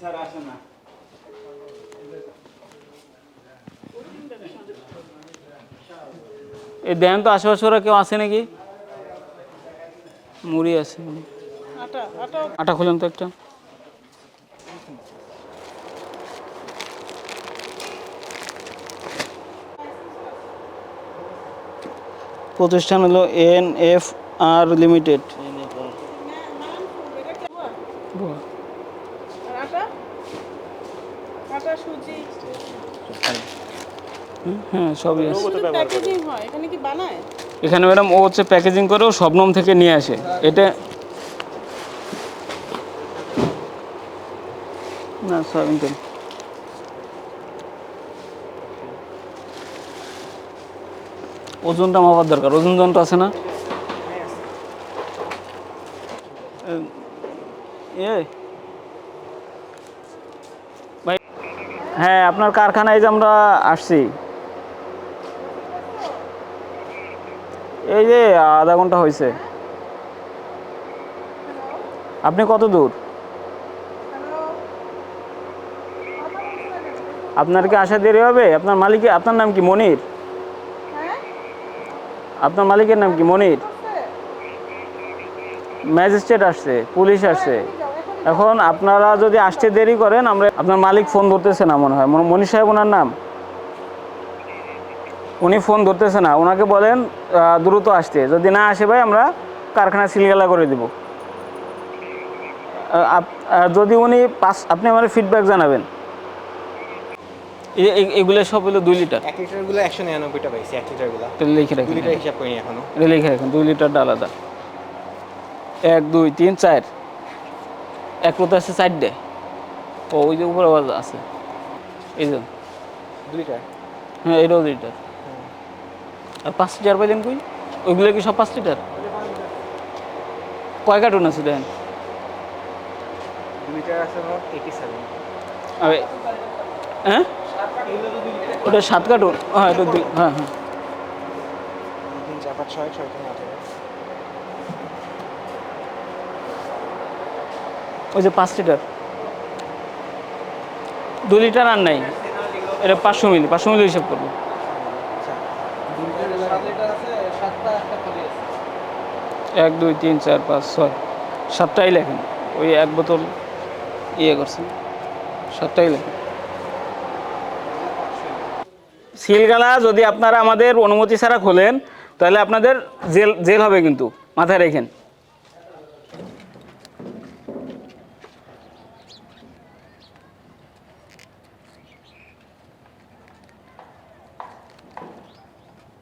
Sir আসে না। এই দেন তো আশেপাশে ওরা কেউ আছে নাকি? মুড়ি আছে। আটা খুলেন তো একটা। প্রতিষ্ঠান হলো এন এফ আর লিমিটেড। আর আটা? আটা সুজি। হ্যাঁ সবই প্যাকেজিং হয় এখানে কি বানায়? এখানে ম্যাডাম ও হচ্ছে প্যাকেজিং করেও শবনম থেকে নিয়ে আসে। এটা না সয়াবিন তেল। ওজনটা মাপার দরকার। ওজন যন্ত্র আছে না? এ হ্যাঁ আপনার কারখানায় যে আমরা আসছি। এই যে আধা ঘণ্টা হয়েছে আপনি কত দূর? আপনার কি আসা দেরি হবে? আপনার মালিক, আপনার নাম কি? মনির? আপনার মালিকের নাম কি? মনির? ম্যাজিস্ট্রেট আসছে, পুলিশ আসছে। এখন আপনারা যদি আসতে দেরি করেন আমরা আপনার মালিক ফোন ধরতেছে না মনে হয়। মন- সাহেব ওনার নাম? উনি ফোন ধরতেছে না। ওনাকে বলেন দ্রুত আসতে। যদি না আসে ভাই আমরা কারখানা সিলগালা করে দেব। যদি উনি পাঁচ আপনি আমার ফিডব্যাক জানাবেন। এগুলো সব হলো দুই লিটার? এক লিটারগুলো একশো নিরানব্বইটা পাইছি এক লিটারগুলো। লিখে দু রাখেন লিটার হিসাব করিনি এখনও। লিখে রাখেন দুই লিটারটা আলাদা এক দুই তিন চার। এক কোথা আছে চারটে। ও ওই যে উপরে আছে। এই যে। দু লিটার হ্যাঁ এটাও দুই লিটার আর পাঁচ লিটার পাইলেন কই? ওইগুলো কি সব পাঁচ লিটার? কয় কার্টুন আছে দেখেন? হ্যাঁ? ওটা সাত কার্টুন। হ্যাঁ এটা দুই হ্যাঁ হ্যাঁ তিন চার পাঁচ ছয় ছয় তিন আঠারো ওই যে পাঁচ লিটার। দু লিটার আর নাই। এটা পাঁচশো মিলি পাঁচশো মিলি হিসাব করব। এক, দুই, তিন, চার, পাঁচ, ছয়। সাতটাই লেখেন ওই এক বোতল ইয়ে করছেন সাতটাই লেখেন সিলগালা যদি আপনারা আমাদের অনুমতি ছাড়া খোলেন, তাহলে আপনাদের জেল জেল হবে কিন্তু। মাথায় রেখেন।